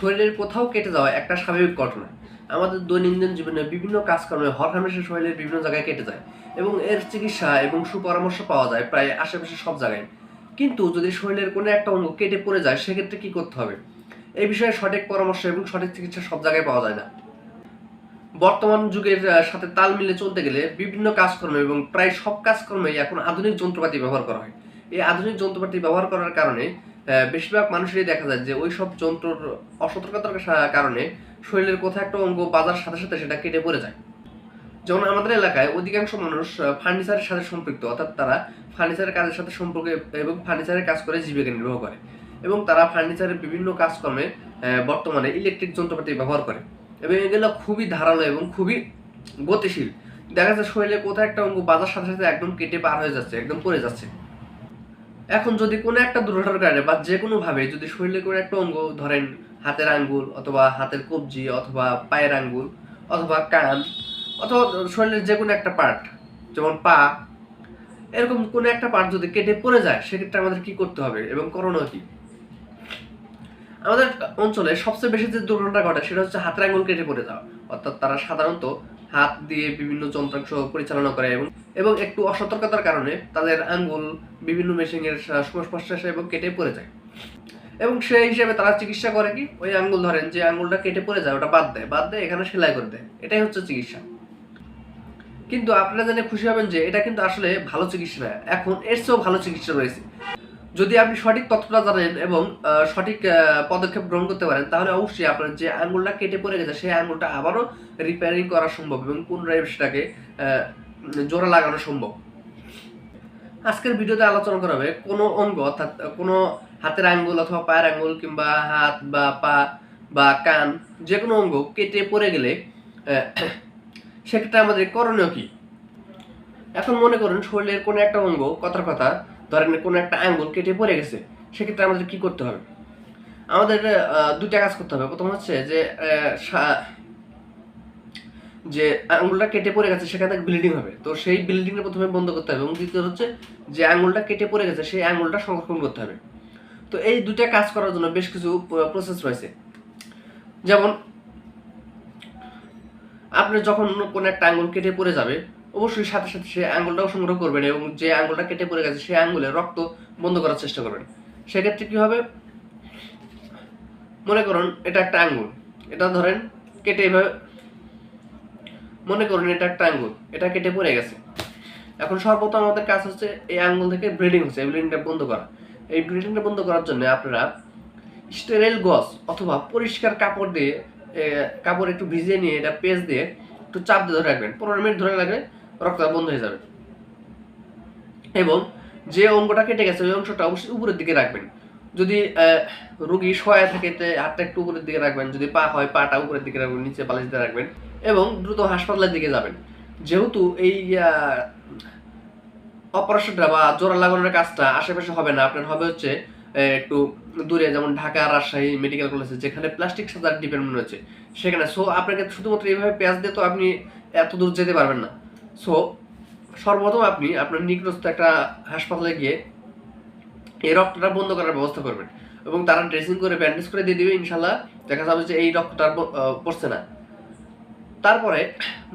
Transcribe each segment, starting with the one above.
শরীরের কোথাও কেটে যাওয়া একটা স্বাভাবিক ঘটনা। আমাদের দৈনন্দিন জীবনে বিভিন্ন কাজকর্মে হরহামেশা শরীরের বিভিন্ন জায়গায় কেটে যায় এবং এর চিকিৎসা এবং সুপরামর্শ পাওয়া যায় প্রায় আশেপাশে সব জায়গায়। কিন্তু যদি শরীরের কোনো একটা অঙ্গ কেটে পড়ে যায়, সেক্ষেত্রে কি করতে হবে? এই বিষয়ে সঠিক পরামর্শ এবং সঠিক চিকিৎসা সব জায়গায় পাওয়া যায় না। বর্তমান যুগের সাথে তাল মিলে চলতে গেলে বিভিন্ন কাজকর্ম এবং প্রায় সব কাজকর্মেই এখন আধুনিক যন্ত্রপাতি ব্যবহার করা হয়। এই আধুনিক যন্ত্রপাতি ব্যবহার করার কারণে বেশিরভাগ মানুষেরই দেখা যায় যে ওই সব যন্ত্রর অসতর্কতার কারণে শরীরের কোথাও একটা অঙ্গ বাজার সাথে সাথে সেটা কেটে পড়ে যায়। যেমন আমাদের এলাকায় অধিকাংশ মানুষ ফার্নিচারের সাথে সম্পৃক্ত, অর্থাৎ তারা ফার্নিচারের কাজের সাথে সম্পর্কে এবং ফার্নিচারের কাজ করে জীবিকা নির্বাহ করে এবং তারা ফার্নিচারের বিভিন্ন কাজকর্মে বর্তমানে ইলেকট্রিক যন্ত্রপাতি ব্যবহার করে। এবং এগুলো খুবই ধারালো এবং খুবই গতিশীল। দেখা যাচ্ছে শরীরে কোথাও একটা অঙ্গ বাজার সাথে সাথে একদম কেটে পার হয়ে যাচ্ছে, একদম পড়ে যাচ্ছে। এখন যদি কোনো একটা দুর্ঘটনার কারণে বা যে কোনোভাবে যদি শরীরে কোনো একটা অঙ্গ ধরেন হাতের আঙ্গুল অথবা হাতের কবজি অথবা পায়ের আঙ্গুল অথবা কান অথবা শরীরের যে কোনো একটা পার্ট যেমন পা, এরকম কোনো একটা পার্ট যদি কেটে পড়ে যায়, সেক্ষেত্রে আমাদের কি করতে হবে এবং করণীয় কি? আমাদের অঞ্চলে সবচেয়ে বেশি যে দুর্ঘটনা ঘটে সেটা হচ্ছে হাতের আঙ্গুল কেটে পড়ে যাওয়া। অর্থাৎ তারা সাধারণত হাত দিয়ে বিভিন্ন যন্ত্রাংশ পরিচালনা করে এবং এবং একটু অসতর্কতার কারণে তাদের আঙ্গুল বিভিন্ন মেশিনের সংস্পর্শে আসে এবং কেটে পড়ে যায়। এবং সেই হিসেবে তারা চিকিৎসা করে কি? ওই আঙ্গুল ধরেন যে আঙ্গুলটা কেটে পড়ে যায়, ওটা বাদ দেয় বাদ দেয়, এখানে সেলাই করে দেয়। এটাই হচ্ছে চিকিৎসা। কিন্তু আপনারা জেনে খুশি হবেন যে এটা কিন্তু আসলে ভালো চিকিৎসা এখন এর চেয়েও ভালো চিকিৎসা রয়েছে। যদি আপনি সঠিক তথ্যটা জানেন এবং সঠিক পদক্ষেপ গ্রহণ করতে পারেন, তাহলে অবশ্যই আপনার যে আঙ্গুলটা কেটে পড়ে গেছে, সেই আঙ্গুলটা আবারও রিপেয়ারিং করা সম্ভব এবং পুনরায় সেটাকে জোড়া লাগানো সম্ভব। আজকের ভিডিওতে আলোচনা করা হবে কোনো অঙ্গ, অর্থাৎ কোনো হাতের আঙ্গুল অথবা পায়ের আঙ্গুল কিংবা হাত বা পা বা কান যে কোনো অঙ্গ কেটে পড়ে গেলে সেক্ষেত্রে আমাদের করণীয় কি? এখন মনে করুন শরীরের কোনো একটা অঙ্গ, কথার কথা ধরেন কোনো একটা আঙ্গুল কেটে পড়ে গেছে, সেক্ষেত্রে আমাদের কি করতে হবে? আমাদের দুইটা কাজ করতে হবে। প্রথম হচ্ছে যে যে আঙ্গুলটা কেটে পড়ে গেছে, সেখানে ব্লিডিং হবে। তো সেই ব্লিডিংটা প্রথমে বন্ধ করতে হবে এবং দ্বিতীয় হচ্ছে যে আঙ্গুলটা কেটে পড়ে গেছে, সেই আঙ্গুলটা সংরক্ষণ করতে হবে। তো এই দুইটা কাজ করার জন্য বেশ কিছু প্রসেস রয়েছে। যেমন, আপনি যখন কোনো একটা আঙ্গুল কেটে পড়ে যাবে অবশ্যই সাথে সাথে সেই আঙ্গুলটাও সংগ্রহ করবেন এবং যে আঙ্গুলটা কেটে পড়ে গেছে সেই আঙ্গুলে রক্ত বন্ধ করার চেষ্টা করবেন। সেক্ষেত্রে কি হবে? মনে করুন এটা একটা আঙ্গুল। এটা ধরেন কেটে এভাবে মনে করুন এটা একটা আঙ্গুল। এটা কেটে পড়ে গেছে। এখন সর্বপ্রথম আমাদের কাজ হচ্ছে এই আঙ্গুল থেকে ব্লিডিং হচ্ছে ব্লিডিংটা বন্ধ করা। এই ব্লিডিংটা বন্ধ করার জন্য আপনারা স্টেরাইল গস অথবা পরিষ্কার কাপড় দিয়ে কাপড় একটু ভিজিয়ে নিয়ে এটা পেস্ট দিয়ে একটু চাপ দিয়ে ধরে রাখবেন। পনেরো মিনিট ধরে রাখলে রক্তটা বন্ধ হয়ে যাবে। এবং যে অঙ্গটা কেটে গেছে, ওই অংশটা অবশ্যই উপরের দিকে রাখবেন। যদি রোগী শোয়া থাকে হাতটা একটু উপরের দিকে রাখবেন। যদি পা হয়, পাটা উপরের দিকে রাখবেন, নিচে বালিশ দিয়ে রাখবেন এবং দ্রুত হাসপাতালের দিকে যাবেন। যেহেতু এই অপারেশনটা বা জোড়া লাগানোর কাজটা আশেপাশে হবে না, আপনার হবে হচ্ছে একটু দূরে, যেমন ঢাকা, রাজশাহী মেডিকেল কলেজে, যেখানে প্লাস্টিক সাজার ডিপার্টমেন্ট রয়েছে, সেখানে। সো আপনাকে শুধুমাত্র এইভাবে পেঁয়াজ দিয়ে তো আপনি এত দূর যেতে পারবেন না। সো সর্বপ্রথম আপনি আপনার নিকটস্থ একটা হাসপাতালে গিয়ে এই রক্তটা বন্ধ করার ব্যবস্থা করবেন এবং তারা ড্রেসিং করে, ব্যান্ডেজ করে দিয়ে দিবে ইনশাল্লাহ দেখা যাবে যে এই রক্তটা পড়ছে না। তারপরে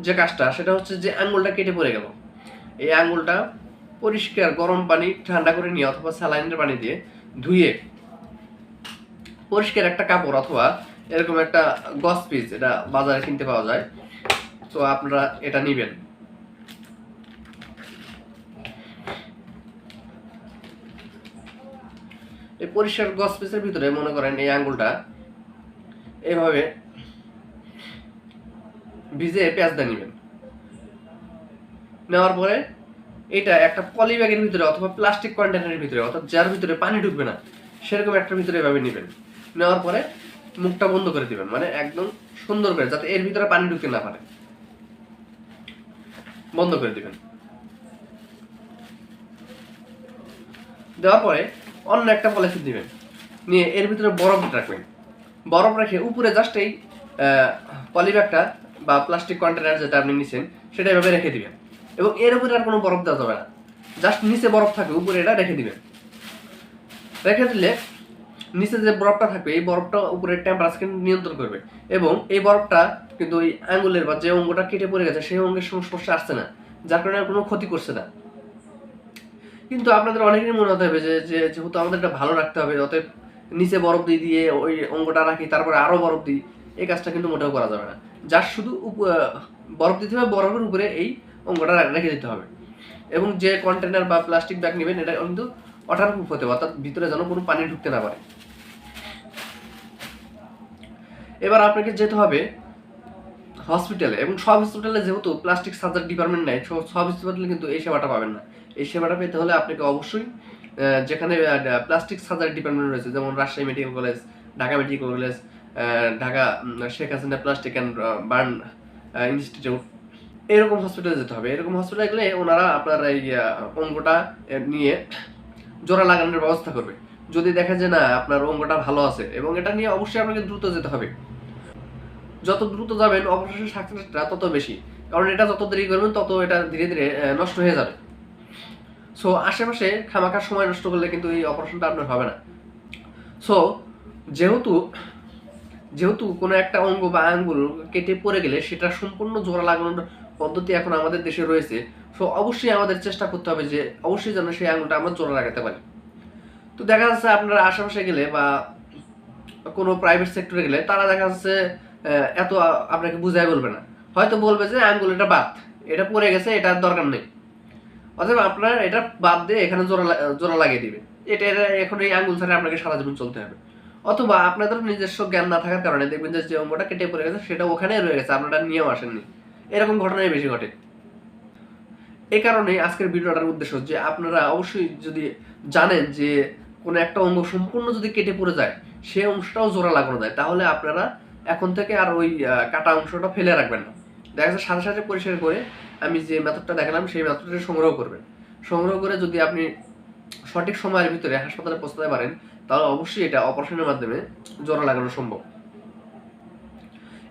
যে কাজটা, সেটা হচ্ছে যে আঙ্গুলটা কেটে পড়ে গেল। এই আঙ্গুলটা পরিষ্কার গরম পানি ঠান্ডা করে নিয়ে অথবা স্যালাইনের পানি দিয়ে ধুয়ে পরিষ্কার একটা কাপড় অথবা এরকম একটা গস পিস এটা বাজারে কিনতে পাওয়া যায়। তো আপনারা এটা নিবেন। এই পরিষ্কার গস পিসের ভিতরে, মনে করেন এই আঙ্গুলটা, এইভাবে ভিজে পেঁয়াজটা নেবেন। নেওয়ার পরে এটা একটা পলি ব্যাগের ভিতরে অথবা প্লাস্টিক কন্টেনারের ভিতরে, অর্থাৎ যার ভিতরে পানি ঢুকবে না, সেরকম একটা ভিতরে এভাবে নেবেন। নেওয়ার পরে মুখটা বন্ধ করে দিবেন মানে একদম সুন্দর করে, যাতে এর ভিতরে পানি ঢুকতে না পারে। বন্ধ করে দিবেন। দেওয়ার পরে অন্য একটা পলিথিন দিবেন। নিয়ে এর ভিতরে বরফ রাখবেন। বরফ রেখে উপরে জাস্ট এই পলিব্যাগটা বা প্লাস্টিক কন্টেনার যেটা আপনি নিছেন, সেটা এভাবে রেখে দিবেন। এবং এর উপরে আর কোনো বরফ দেওয়া যাবে না। জাস্ট নিচে বরফ থাকে, উপরে এটা রেখে দিবেন। রেখে দিলে নিচে যে বরফটা থাকবে, এই বরফটা উপরে টেম্পারেচার নিয়ন্ত্রণ করবে। এবং এই বরফটা কিন্তু ওই আঙ্গুলের বা যে অঙ্গটা কেটে পড়ে গেছে, সেই অঙ্গের সংস্পর্শে আসছে না। যার কারণে কোনো ক্ষতি করছে না। কিন্তু আপনাদের অনেকেরই মনে হতে হবে যে যেহেতু আমাদের এটা ভালো রাখতে হবে, অতএব নিচে বরফ দিয়ে দিয়ে ওই অঙ্গটা রাখি, তারপরে আরও বরফ দিই, এই কাজটা কিন্তু মোটেও করা যাবে না। যার শুধু বরফ দিতে হবে, বরফের উপরে এই অঙ্গটা রেখে দিতে হবে। এবং যে কন্টেনার বা প্লাস্টিক ব্যাগ নেবেন, এটা কিন্তু ওয়াটার প্রুফ হতে হবে, অর্থাৎ ভিতরে যেন কোনো পানি ঢুকতে না পারে। এবার আপনাকে যেতে হবে হসপিটালে এবং সব হসপিটালে যেহেতু প্লাস্টিক সার্জারি ডিপার্টমেন্ট সব সব হসপিটালে কিন্তু এই সেবাটা পাবেন না। এই সেবাটা পেতে হলে আপনাকে অবশ্যই যেখানে প্লাস্টিক সার্জারি ডিপার্টমেন্ট রয়েছে, যেমন Rajshahi medical college Dhaka medical college Dhaka Sheikh Hasina plastic and burn institute এরকম হসপিটালে যেতে হবে। এরকম হসপিটালে গেলে ওনারা আপনার এই অঙ্গটা নিয়ে জোড়া লাগানোর ব্যবস্থা করবে। যদি দেখে যে না আপনার অঙ্গটা ভালো আছে, এবং এটা নিয়ে অবশ্যই আপনাকে দ্রুত যেতে হবে। যত দ্রুত যাবেন অপারেশন সাকসেসটা তত বেশি। কারণ এটা যত দেরি করবেন, তত এটা ধীরে ধীরে নষ্ট হয়ে যাবে। সো আশেপাশে খামাখার সময় নষ্ট করলে কিন্তু এই অপারেশনটা আপনার হবে না। সো যেহেতু যেহেতু কোনো একটা অঙ্গ বা আঙ্গুল কেটে পড়ে গেলে সেটা সম্পূর্ণ জোড়া লাগানোর পদ্ধতি এখন আমাদের দেশে রয়েছে। সো অবশ্যই আমাদের চেষ্টা করতে হবে যে অবশ্যই যেন সেই আঙ্গুলটা আমরা জোড়া লাগাতে পারি। তো দেখা যাচ্ছে আপনারা আশেপাশে গেলে বা কোনো প্রাইভেট সেক্টরে গেলে তারা দেখা যাচ্ছে এত আপনাকে বুঝাই বলবে না। হয়তো বলবে যে আঙ্গুল এটা বাদ, এটা পড়ে গেছে, এটার দরকার নেই। অথবা আপনার এটা বাদ দিয়ে এখানে জোড়া জোড়া লাগিয়ে দিবে। এটা এটা এখন এই আঙ্গুল ছাড়া আপনাকে সারা জীবন চলতে হবে। অথবা আপনাদের নিজস্ব জ্ঞান না থাকার কারণে দেখবেন যে যে অঙ্গটা কেটে পড়ে গেছে, সেটা ওখানেই রয়ে গেছে, আপনারা নিয়েও আসেননি। এরকম ঘটনাই বেশি ঘটে। এই কারণে আজকের ভিডিওটার উদ্দেশ্য যে আপনারা অবশ্যই যদি জানেন যে কোনো একটা অঙ্গ সম্পূর্ণ যদি কেটে পড়ে যায়, সেই অংশটাও জোড়া লাগানো যায়, তাহলে আপনারা এখন থেকে আর ওই কাটা অংশটা ফেলে রাখবেন না। দেখা যাচ্ছে সাথে সাথে পরিষ্কার করে আমি যে মেথডটা দেখালাম, সেই মেথডটা সংগ্রহ করবেন। সংগ্রহ করে যদি আপনি সঠিক সময়ের ভিতরে হাসপাতালে পৌঁছাতে পারেন, তাহলে অবশ্যই এটা অপারেশনের মাধ্যমে জোড়া লাগানো সম্ভব।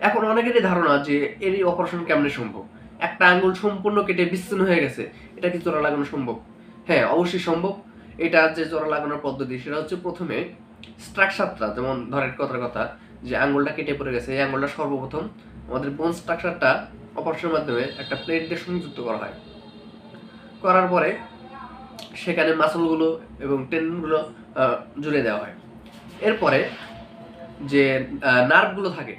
এখন অনেকেরই ধারণা যে এরই অপারেশন কেমনে সম্ভব? একটা আঙ্গুল সম্পূর্ণ কেটে বিচ্ছিন্ন হয়ে গেছে, এটা কি জোড়া লাগানো সম্ভব? হ্যাঁ অবশ্যই সম্ভব। এটা যে জোড়া লাগানোর পদ্ধতি, সেটা হচ্ছে প্রথমে স্ট্রাকচারটা যেমন ধরেন কথার কথা যে আঙ্গুলটা কেটে পড়ে গেছে, এই আঙ্গুলটা সর্বপ্রথম আমাদের বোন স্ট্রাকচারটা অপারেশনের মাধ্যমে একটা প্লেট দিয়ে সংযুক্ত করা হয়। করার পরে সেখানে মাসলগুলো এবং টেন্ডনগুলো জুড়ে দেওয়া হয়। এরপরে যে নার্ভগুলো থাকে,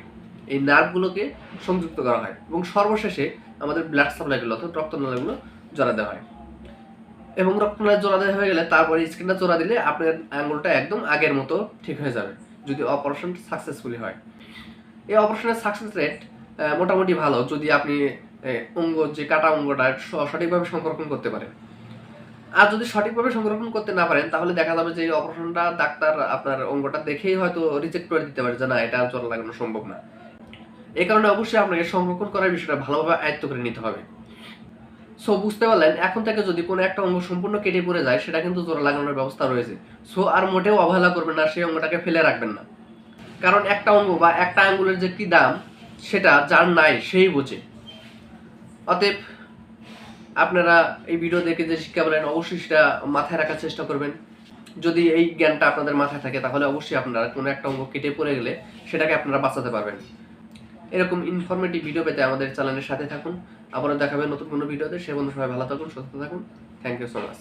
এই নার্ভগুলোকে সংযুক্ত করা হয় এবং সর্বশেষে আমাদের ব্লাড সাপ্লাইগুলো অর্থাৎ রক্তনালীগুলো জোড়া দেওয়া হয়। এবং রক্তনালী জোড়া দেওয়া হয়ে গেলে তারপরে স্কিনটা জোড়া দিলে আপনার আঙ্গুলটা একদম আগের মতো ঠিক হয়ে যাবে। যদি অপারেশন সাকসেসফুলি হয়। এই অপারেশনের সাকসেস রেট মোটামুটি ভালো, যদি আপনি অঙ্গ, যে কাটা অঙ্গটা সঠিকভাবে সংরক্ষণ করতে পারেন। আর যদি সঠিকভাবে সংরক্ষণ করতে না পারেন, তাহলে দেখা যাবে যে এই অপারেশনটা ডাক্তার আপনার অঙ্গটা দেখেই হয়তো রিজেক্ট করে দিতে পারে যে না, এটা জোড়া লাগানো সম্ভব না। এই কারণে অবশ্যই আপনাকে সংরক্ষণ করার বিষয়টা ভালোভাবে আয়ত্ত করে নিতে হবে। সো বুঝতে পারলেন, এখন থেকে যদি কোনো একটা অঙ্গ সম্পূর্ণ কেটে পড়ে যায়, সেটা কিন্তু জোড়া লাগানোর ব্যবস্থা রয়েছে। সো আর মোটেও অবহেলা করবেন না, সেই অঙ্গটাকে ফেলে রাখবেন না। কারণ একটা অঙ্গ বা একটা আঙ্গুলের যে কি দাম, সেটা যার নাই, সেই বোঝে। অতএব, আপনারা এই ভিডিও দেখে যে শিক্ষা পেলেন, অবশ্যই সেটা মাথায় রাখার চেষ্টা করবেন। যদি এই জ্ঞানটা আপনাদের মাথায় থাকে, তাহলে অবশ্যই আপনারা কোনো একটা অঙ্গ কেটে পড়ে গেলে, সেটাকে আপনারা বাঁচাতে পারবেন। এরকম ইনফরমেটিভ ভিডিও পেতে আমাদের চ্যানেলের সাথে থাকুন। আবারও দেখাবেন নতুন কোনো ভিডিওতে। সে বন্ধু সবাই ভালো থাকুন, সুস্থ থাকুন। Thank you so much